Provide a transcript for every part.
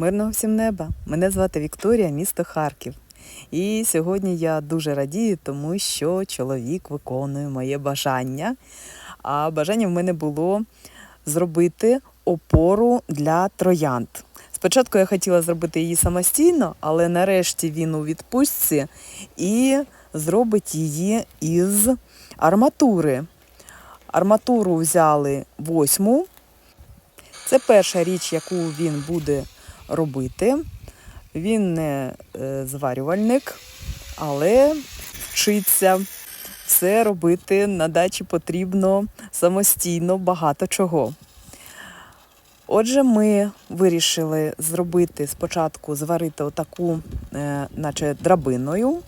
Мирного всім неба! Мене звати Вікторія, місто Харків. І сьогодні я дуже радію, тому що чоловік виконує моє бажання. А бажання в мене було зробити опору для троянд. Спочатку я хотіла зробити її самостійно, але нарешті він у відпустці і зробить її із арматури. Арматуру взяли восьму. Це перша річ, яку він буде робити. Він не е, зварювальник, але вчиться все робити на дачі потрібно самостійно багато чого. Отже, ми вирішили зробити спочатку зварити отаку, е, наче драбиною,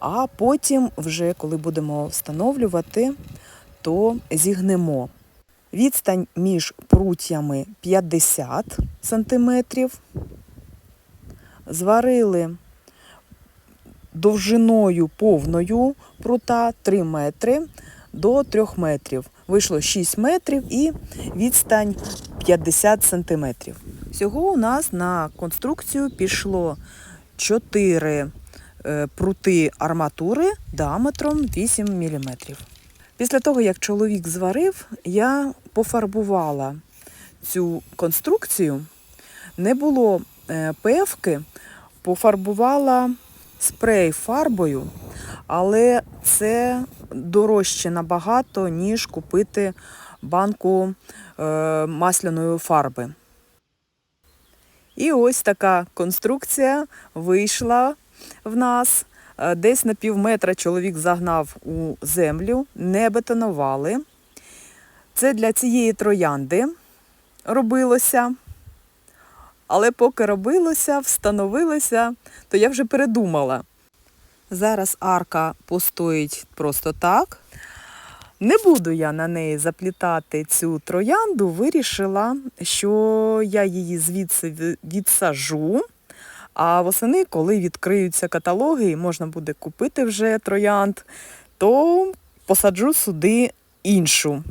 а потім, вже коли будемо встановлювати, то зігнемо. Відстань між прутями 50 сантиметрів. Зварили довжиною повною прута 3 метри до 3 метрів. Вийшло 6 метрів і відстань 50 сантиметрів. Всього у нас на конструкцію пішло 4 е, прути арматури діаметром 8 мм. Після того, як чоловік зварив, я пофарбувала цю конструкцію. Не було е, певки, пофарбувала спрей фарбою, але це дорожче набагато, ніж купити банку е, масляної фарби. І ось така конструкція вийшла в нас. Е, Десь на пів метра чоловік загнав у землю, не бетонували. Це для цієї троянди робилося. Але поки робилося, встановилося, то я вже передумала. Зараз арка постоїть просто так. Не буду я на неї заплітати цю троянду, вирішила, що я її звідси відсажу. А восени, коли відкриються каталоги і можна буде купити вже троянд, то посаджу сюди іншу.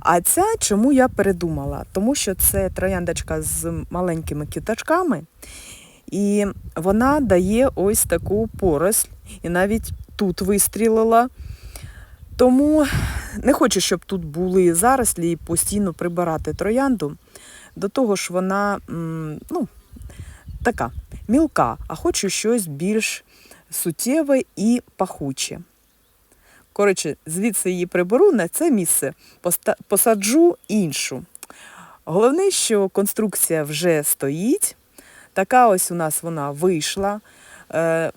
А ця чому я передумала? Тому що це трояндочка з маленькими квіточками, і вона дає ось таку поросль, і навіть тут вистрілила. Тому не хочу, щоб тут були зарослі і постійно прибирати троянду. До того ж, вона ну, така мілка, а хочу щось більш суттєве і пахуче. Коротше, звідси її приберу на це місце, посаджу іншу. Головне, що конструкція вже стоїть. Така ось у нас вона вийшла. Е,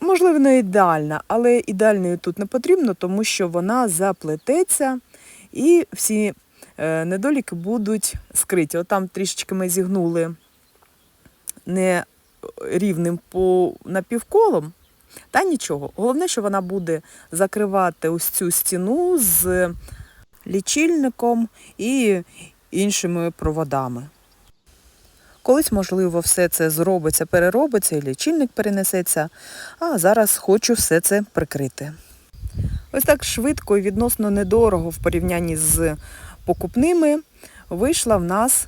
можливо, не ідеальна, але ідеальною тут не потрібно, тому що вона заплететься і всі е, недоліки будуть скриті. Отам трішечки ми зігнули не рівним по напівколом, та нічого. Головне, що вона буде закривати ось цю стіну з лічильником і іншими проводами. Колись, можливо, все це зробиться, переробиться і лічильник перенесеться, а зараз хочу все це прикрити. Ось так швидко і відносно недорого в порівнянні з покупними вийшла в нас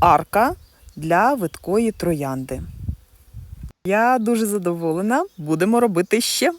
арка для видкої троянди. Я дуже задоволена, будемо робити ще.